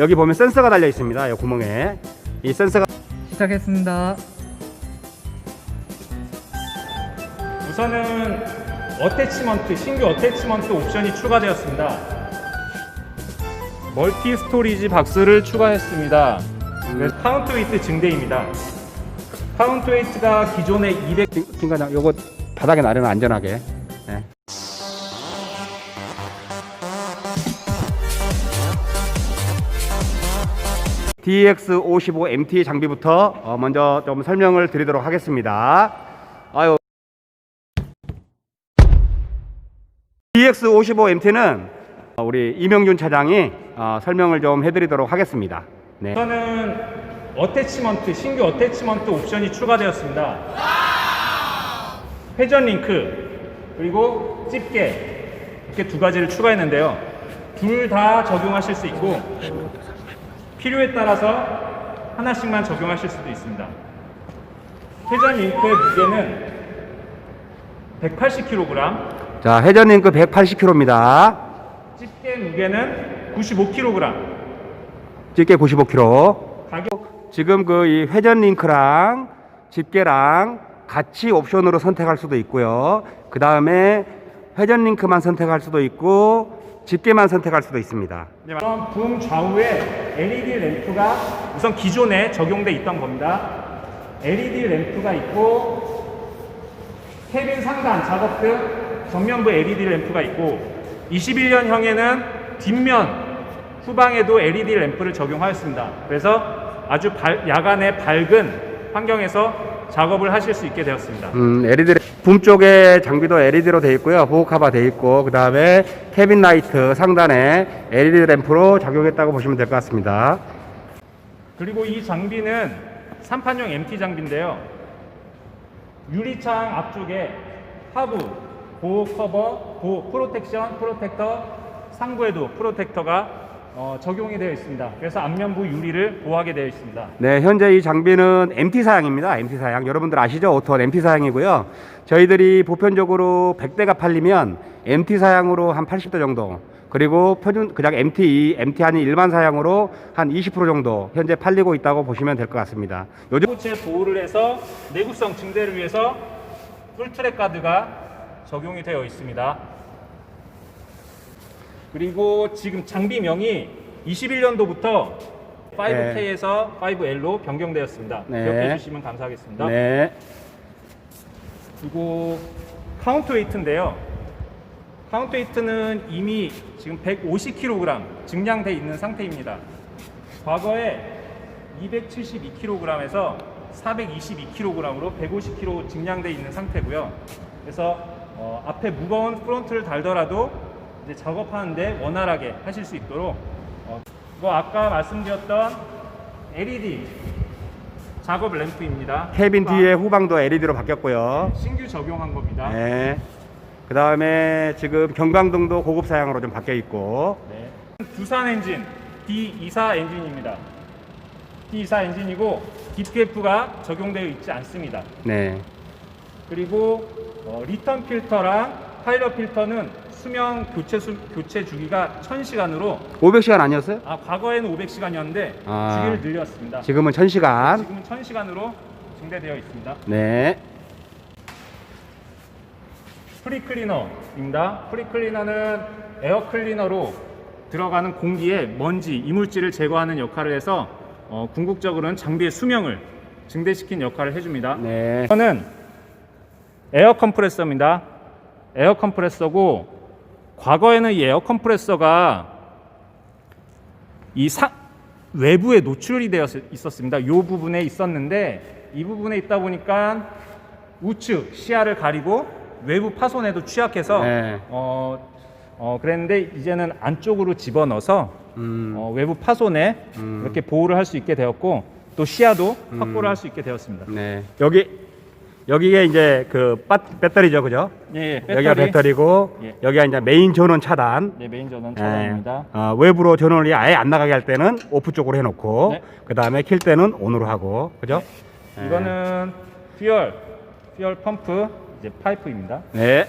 여기 보면 센서가 달려 있습니다. 이 구멍에 이 센서가 시작했습니다. 우선은 어태치먼트 신규 어태치먼트 옵션이 추가되었습니다. 멀티 스토리지 박스를 추가했습니다. 그래서 카운트 웨이트 증대입니다. 카운트 웨이트가 기존의 200 김- 김과장 요거 바닥에 나르면 안전하게. 네. DX55MT 장비부터 어, 먼저 좀 설명을 드리도록 하겠습니다. 아유. DX55MT는 우리 이명준 차장이 어, 설명을 좀 해드리도록 하겠습니다. 네. 우선은 어태치먼트 신규 어태치먼트 옵션이 추가되었습니다. 회전 링크 그리고 집게 이렇게 두 가지를 추가했는데요. 둘 다 적용하실 수 있고 필요에 따라서 하나씩만 적용하실 수도 있습니다. 회전 링크의 무게는 180kg, 자, 회전링크 180kg입니다. 집게 무게는 95kg. 집게 95kg. 가격 지금 그 이 회전 링크랑 집게랑 같이 옵션으로 선택할 수도 있고요. 그 다음에 회전 링크만 선택할 수도 있고 집게만 선택할 수도 있습니다. 그럼 붐 좌우에 LED 램프가 우선 기존에 적용돼 있던 겁니다. LED 램프가 있고 캐빈 상단 작업 등 전면부 LED 램프가 있고 21년형에는 뒷면 후방에도 LED 램프를 적용하였습니다. 그래서 아주 밝- 야간에 밝은 환경에서 작업을 하실 수 있게 되었습니다. 음, LED 붐 쪽에 장비도 LED로 되어 있고요. 보호 카바 되어 있고 그 다음에 캐빈 라이트 상단에 LED 램프로 작용했다고 보시면 될 것 같습니다. 그리고 이 장비는 3판용 MT 장비인데요. 유리창 앞쪽에 하부, 보호 커버, 보호 프로텍션, 프로텍터, 상부에도 프로텍터가 어, 적용이 되어 있습니다. 그래서 앞면부 유리를 보호하게 되어 있습니다. 네, 현재 이 장비는 MT 사양입니다. MT 사양. 여러분들 아시죠? 오토 MT 사양이고요. 저희들이 보편적으로 100대가 팔리면 MT 사양으로 한 80대 정도. 그리고 표준 그냥 MT, MT 아닌 일반 사양으로 한 20% 정도 현재 팔리고 있다고 보시면 될 것 같습니다. 요즘 호체 보호를 해서 내구성 증대를 위해서 풀트랙 가드가 적용이 되어 있습니다. 그리고 지금 장비명이 21년도부터 5K에서 5L로 변경되었습니다. 네. 기억해 주시면 감사하겠습니다. 네. 그리고 카운트 웨이트인데요. 카운트 웨이트는 이미 지금 150kg 증량돼 있는 상태입니다. 과거에 272kg에서 422kg으로 150kg 증량돼 있는 상태고요. 그래서 어, 앞에 무거운 프론트를 달더라도 이제 작업하는데 원활하게 하실 수 있도록 어, 이거 아까 말씀드렸던 LED 작업 램프입니다. 캐빈 뒤에 후방도 LED로 바뀌었고요. 신규 적용한 겁니다. 네. 그 다음에 지금 경광등도 고급 사양으로 좀 바뀌어 있고. 네. 두산 엔진 D24 엔진입니다. D24 엔진이고 DPF가 적용되어 있지 않습니다. 네. 그리고 어, 리턴 필터랑 파일럿 필터는 수명 교체 수, 교체 주기가 1000시간으로 500시간 아니었어요? 아 과거에는 500시간이었는데 아. 주기를 늘렸습니다. 지금은 1000시간. 지금은 1000시간으로 증대되어 있습니다. 네. 프리클리너입니다. 프리클리너는 에어 클리너로 들어가는 공기에 먼지, 이물질을 제거하는 역할을 해서 어, 궁극적으로는 장비의 수명을 증대시킨 역할을 해줍니다. 네. 이거는 에어 컴프레서입니다. 에어 컴프레서고 과거에는 이 에어 컴프레서가 이 사, 외부에 노출이 되어 있었습니다. 이 부분에 있었는데 이 부분에 있다 보니까 우측 시야를 가리고 외부 파손에도 취약해서 네. 어, 어 그랬는데 이제는 안쪽으로 집어넣어서 음. 어, 외부 파손에 음. 이렇게 보호를 할 수 있게 되었고 또 시야도 확보를 할수 있게 되었습니다. 네. 여기 여기에 이제 그 빠, 배터리죠, 그죠? 예, 여기가 배터리고 예. 여기가 이제 메인 전원 차단. 네, 메인 전원 예. 차단입니다. 어, 외부로 전원이 아예 안 나가게 할 때는 오프 쪽으로 해놓고 네. 그 다음에 킬 때는 온으로 하고, 그죠? 예. 이거는 퓨얼, 퓨얼 펌프 이제 파이프입니다. 네.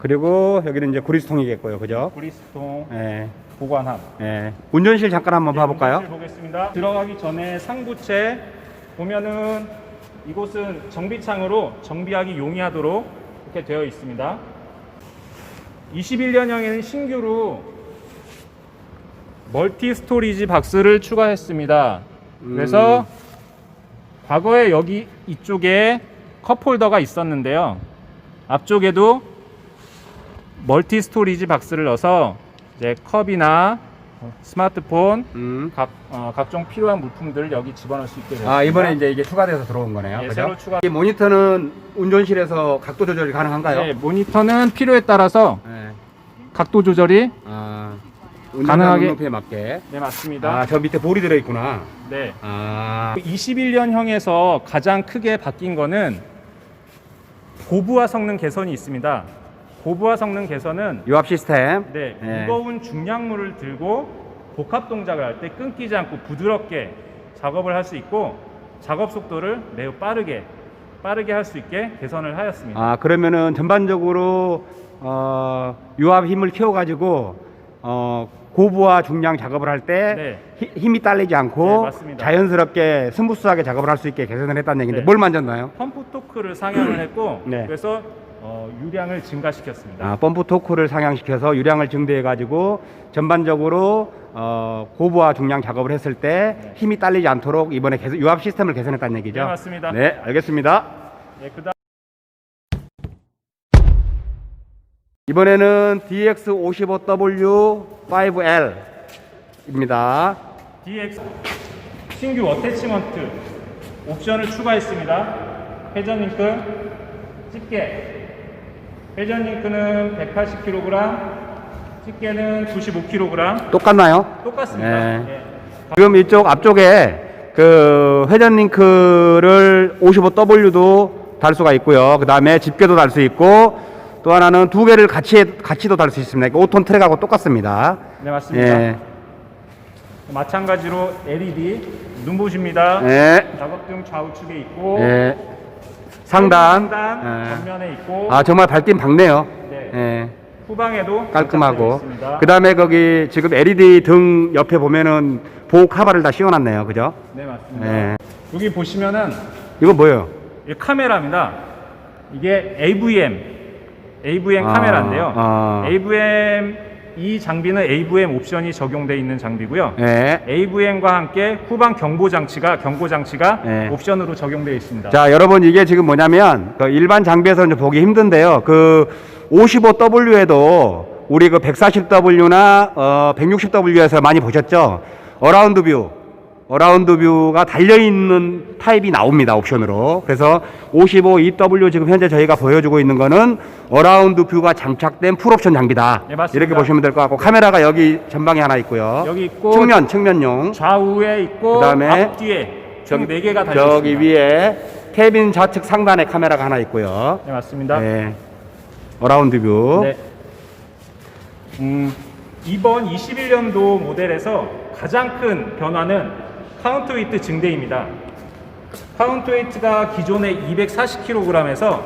그리고 여기는 이제 구리스통이겠고요. 그죠? 브리스통 예. 보관함. 예. 운전실 잠깐 한번 네, 봐볼까요? 운전실 보겠습니다. 들어가기 전에 상부채 보면은 이곳은 정비창으로 정비하기 용이하도록 이렇게 되어 있습니다. 21년형에는 신규로 멀티 스토리지 박스를 추가했습니다. 그래서 과거에 여기 이쪽에 컵홀더가 있었는데요. 앞쪽에도 멀티 스토리지 박스를 넣어서 이제 컵이나 스마트폰, 음. 각, 어, 각종 필요한 물품들을 여기 집어넣을 수 있게 됐습니다. 아, 이번에 이제 이게 추가돼서 들어온 거네요. 예, 그죠? 새로 추가- 이 모니터는 운전실에서 각도 조절이 가능한가요? 네, 모니터는 필요에 따라서 예. 각도 조절이 아, 가능하게- 높이에 맞게. 네 맞습니다. 아, 저 밑에 볼이 들어 있구나. 네. 아, 21년형에서 가장 크게 바뀐 거는 고부하 성능 개선이 있습니다. 고부하 성능 개선은 유압 시스템. 네, 예. 무거운 중량물을 들고 복합 동작을 할 때 끊기지 않고 부드럽게 작업을 할 수 있고 작업 속도를 매우 빠르게 빠르게 할 수 있게 개선을 하였습니다. 아, 그러면은 전반적으로 어, 유압 힘을 키워 가지고 어, 고부와 중량 작업을 할때 네. 힘이 딸리지 네, 않고 맞습니다. 자연스럽게 스무스하게 작업을 할 수 있게 개선을 했다는 얘기인데 네. 뭘 만졌나요? 펌프 토크를 상향을 했고 네. 그래서 어, 유량을 증가시켰습니다. 아, 펌프 토크를 상향시켜서 유량을 증대해 가지고 전반적으로 어, 고부와 중량 작업을 했을 때 네. 힘이 딸리지 않도록 이번에 개선, 유압 시스템을 개선했다는 얘기죠. 네, 맞습니다. 네, 알겠습니다. 네, 그다음 이번에는 DX55W5L입니다. DX 신규 어태치먼트 옵션을 추가했습니다. 회전 링크 집게 회전 링크는 180kg, 집게는 95kg 똑같나요? 똑같습니다. 네. 네. 지금 이쪽 앞쪽에 그 회전 링크를 55W도 달 수가 있고요. 그 다음에 집게도 달 수 있고 또 하나는 두 개를 같이 같이도 달 수 있습니다. 5톤 트랙하고 똑같습니다. 네, 맞습니다. 예. 마찬가지로 LED 눈부십니다. 예. 작업 등 좌우측에 있고 예. 상단. 상단 예. 전면에 있고 아 정말 밝긴 밝네요. 네. 예. 후방에도 깔끔하고. 있습니다. 그 다음에 거기 지금 LED 등 옆에 보면은 보호 카바를 다 씌워놨네요. 그죠? 네 맞습니다. 예. 여기 보시면은 이건 뭐예요? 이 카메라입니다. 이게 AVM, AVM 아, 카메라인데요. 아. AVM 이 장비는 AVM 옵션이 적용되어 있는 장비고요. 예. AVM과 함께 후방 경보 장치가 경고 장치가 네. 옵션으로 적용되어 있습니다. 자, 여러분 이게 지금 뭐냐면 그 일반 장비에서는 좀 보기 힘든데요. 그 55W에도 우리 그 140W나 어 160W에서 많이 보셨죠? 어라운드 뷰. 어라운드 뷰가 달려 있는 타입이 나옵니다. 옵션으로. 그래서 55EW 지금 현재 저희가 보여주고 있는 거는 어라운드 뷰가 장착된 풀옵션 장비다. 네, 맞습니다. 이렇게 보시면 될 것 같고 카메라가 여기 전방에 하나 있고요. 여기 있고 측면 측면용. 좌우에 있고 그다음에 앞뒤에 총 4개가 달려 저기 있습니다. 위에 캐빈 좌측 상단에 카메라가 하나 있고요. 네 맞습니다. 네. 어라운드 뷰. 네. 음, 이번 21년도 모델에서 가장 큰 변화는 카운트 웨이트 증대입니다. 카운트 웨이트가 기존의 240kg에서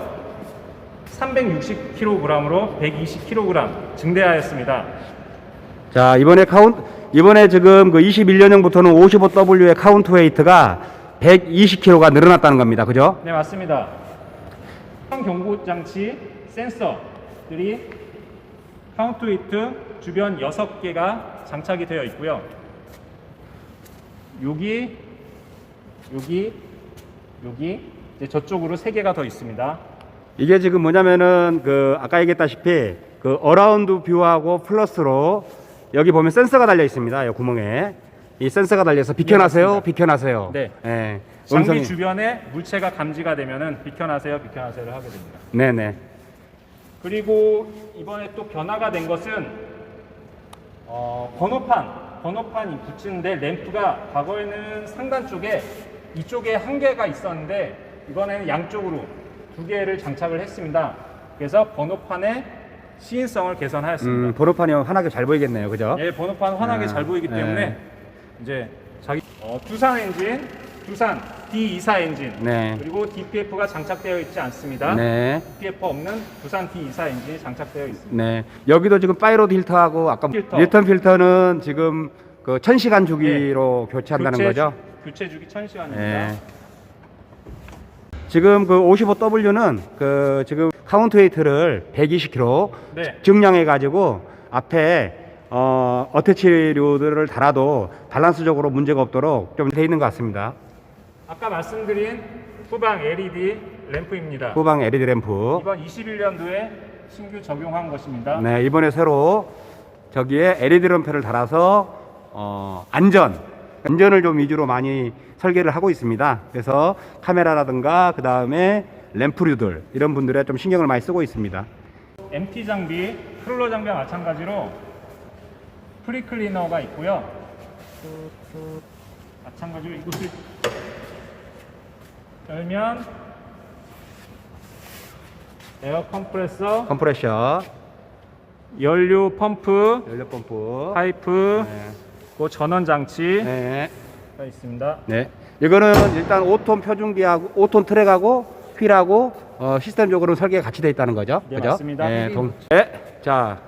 360kg으로 120kg 증대하였습니다. 자, 이번에 카운트 이번에 지금 그 21년형부터는 55W의 카운트 웨이트가 120kg가 늘어났다는 겁니다. 그죠? 네, 맞습니다. 경고 장치 센서들이 카운트 웨이트 주변 6개가 장착이 되어 있고요. 여기 여기 여기 이제 저쪽으로 3개가 더 있습니다. 이게 지금 뭐냐면은 그 아까 얘기했다시피 그 어라운드 뷰하고 플러스로 여기 보면 센서가 달려 있습니다. 이 구멍에. 이 센서가 달려서 비켜나세요. 맞습니다. 비켜나세요. 네. 예. 장비 음성이- 주변에 물체가 감지가 되면은 비켜나세요, 비켜나세요를 하게 됩니다. 네네. 그리고 이번에 또 변화가 된 것은 어, 번호판, 번호판이 붙이는데 램프가 과거에는 상단 쪽에 이쪽에 한 개가 있었는데 이번에는 양쪽으로 두 개를 장착을 했습니다. 그래서 번호판의 시인성을 개선하였습니다. 음, 번호판이 환하게 잘 보이겠네요. 그죠? 예, 번호판 환하게 아, 잘 보이기 네. 때문에 이제 자기 어, 투산 엔진 두산 D24 엔진 네. 그리고 DPF가 장착되어 있지 않습니다. 네. DPF 없는 두산 D24 엔진이 장착되어 있습니다. 네. 여기도 지금 파이로드 필터하고 아까 필터. 리턴 필터는 지금 그 1000시간 주기로 교체한다는 교체 거죠. 주- 교체 주기 1000시간입니다. 네. 지금 그 55W는 그 지금 카운트 웨이트를 120kg 네. 증량해 가지고 앞에 어 어태치류들을 달아도 밸런스적으로 문제가 없도록 좀 돼 있는 것 같습니다. 아까 말씀드린 후방 LED 램프입니다. 후방 LED 램프. 이번 21년도에 신규 적용한 것입니다. 네, 이번에 새로 저기에 LED 램프를 달아서 어, 안전, 안전을 좀 위주로 많이 설계를 하고 있습니다. 그래서 카메라라든가 그 다음에 램프류들 이런 분들에 좀 신경을 많이 쓰고 있습니다. MT 장비, 크롤러 장비와 마찬가지로 프리 클리너가 있고요. 마찬가지로 이것을 열면 에어 컴프레서, 컴프레셔, 연료 펌프, 연료 펌프. 파이프, 네. 그 전원 장치가 네. 있습니다. 네. 이거는 일단 5톤 표준기하고 5톤 트랙하고 휠하고 어, 시스템적으로 설계가 같이 되어 있다는 거죠. 네, 그죠? 맞습니다. 네, 동... 네. 자,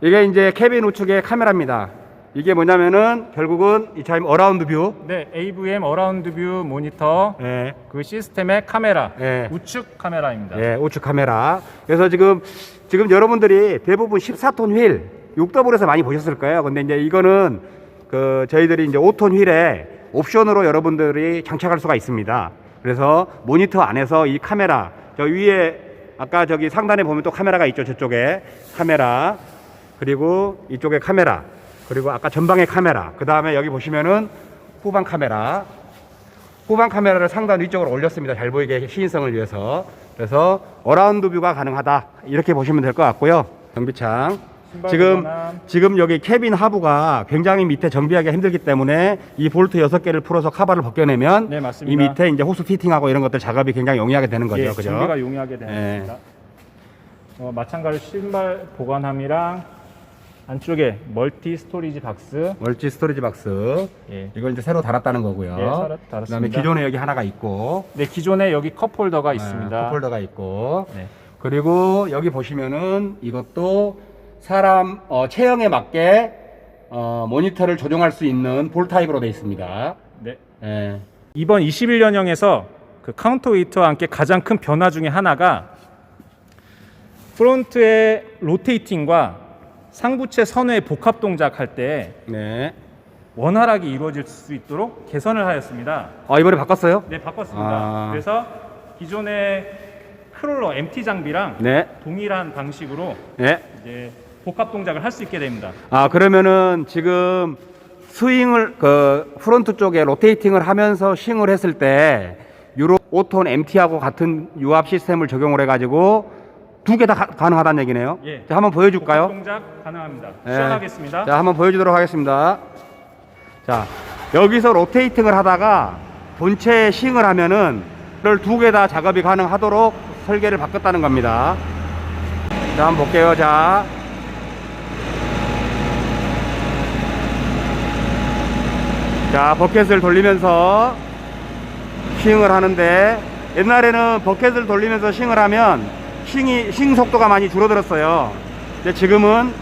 이게 이제 캐빈 우측의 카메라입니다. 이게 뭐냐면은 결국은 이 차임 어라운드 뷰. 네, AVM 어라운드 뷰 모니터 네. 그 시스템의 카메라, 네. 우측 카메라입니다. 예, 우측 카메라. 그래서 지금 지금 여러분들이 대부분 14톤 휠 6더블에서 많이 보셨을 거예요. 근데 이제 이거는 그 저희들이 이제 5톤 휠에 옵션으로 여러분들이 장착할 수가 있습니다. 그래서 모니터 안에서 이 카메라 저 위에 아까 저기 상단에 보면 또 카메라가 있죠. 저쪽에 카메라 그리고 이쪽에 카메라 그리고 아까 전방에 카메라 그 다음에 여기 보시면은 후방 카메라 후방 카메라를 상단 위쪽으로 올렸습니다. 잘 보이게 시인성을 위해서. 그래서 어라운드 뷰가 가능하다. 이렇게 보시면 될 것 같고요. 정비창. 지금 보관함. 지금 여기 캐빈 하부가 굉장히 밑에 정비하기 힘들기 때문에 이 볼트 6개를 풀어서 카바를 벗겨내면 네, 이 맞습니다. 밑에 이제 호스 피팅하고 이런 것들 작업이 굉장히 용이하게 되는 거죠. 예, 그죠? 장비가 용이하게 되는 예. 겁니다. 어, 마찬가지로 신발 보관함이랑 안쪽에 멀티 스토리지 박스, 멀티 스토리지 박스. 예. 이걸 이제 새로 달았다는 거고요. 예, 새로 달았습니다. 그다음에 기존에 여기 하나가 있고 네 기존에 여기 컵 홀더가 네, 있습니다. 컵홀더가 있고 네. 그리고 여기 보시면은 이것도 사람 어, 체형에 맞게 어, 모니터를 조정할 수 있는 볼 타입으로 되어 있습니다. 네. 예. 이번 21년형에서 그 카운터 웨이트와 함께 가장 큰 변화 중에 하나가 프론트의 로테이팅과 상부체 선의 복합 동작할 때 네. 원활하게 이루어질 수 있도록 개선을 하였습니다. 아 이번에 바꿨어요? 네, 바꿨습니다. 아. 그래서 기존의 크롤러 MT 장비랑 네. 동일한 방식으로 네. 이제 복합 동작을 할 수 있게 됩니다. 아 그러면은 지금 스윙을 그 프론트 쪽에 로테이팅을 하면서 싱을 했을 때 유로 5톤 MT하고 같은 유압 시스템을 적용을 해가지고 두 개 다 가능하다는 얘기네요. 예. 자 한번 보여줄까요? 동작 가능합니다. 네. 시연하겠습니다. 자, 한번 보여주도록 하겠습니다. 자, 여기서 로테이팅을 하다가 본체에 싱을 하면은 이걸 두개 다 작업이 가능하도록 설계를 바꿨다는 겁니다. 자, 한번 볼게요. 자. 자, 버켓을 돌리면서 싱을 하는데 옛날에는 버켓을 돌리면서 싱을 하면 싱이 싱 속도가 많이 줄어들었어요. 근데 지금은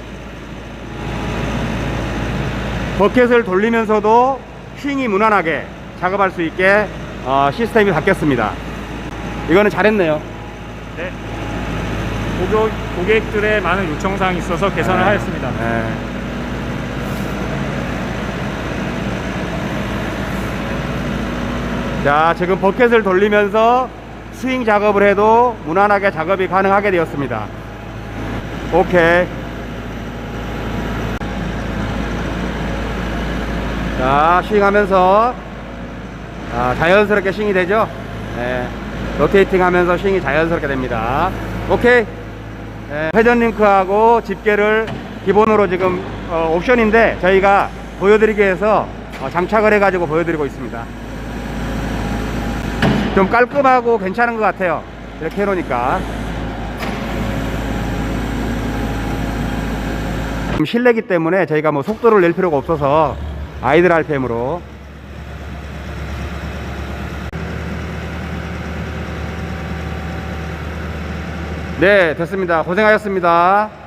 버켓을 돌리면서도 싱이 무난하게 작업할 수 있게 어, 시스템이 바뀌었습니다. 이거는 잘했네요. 네. 고객, 고객들의 많은 요청사항이 있어서 개선을 네. 하였습니다. 네. 자, 지금 버켓을 돌리면서 스윙 작업을 해도 무난하게 작업이 가능하게 되었습니다. 오케이. 자, 스윙하면서 아, 자연스럽게 싱이 되죠? 네. 로테이팅 하면서 싱이 자연스럽게 됩니다. 오케이. 네, 회전 링크하고 집게를 기본으로 지금 어, 옵션인데 저희가 보여드리기 위해서 어, 장착을 해가지고 보여드리고 있습니다. 좀 깔끔하고 괜찮은 것 같아요. 이렇게 해놓으니까. 좀 실내기 때문에 저희가 뭐 속도를 낼 필요가 없어서 아이들 RPM으로. 네 됐습니다. 고생하셨습니다.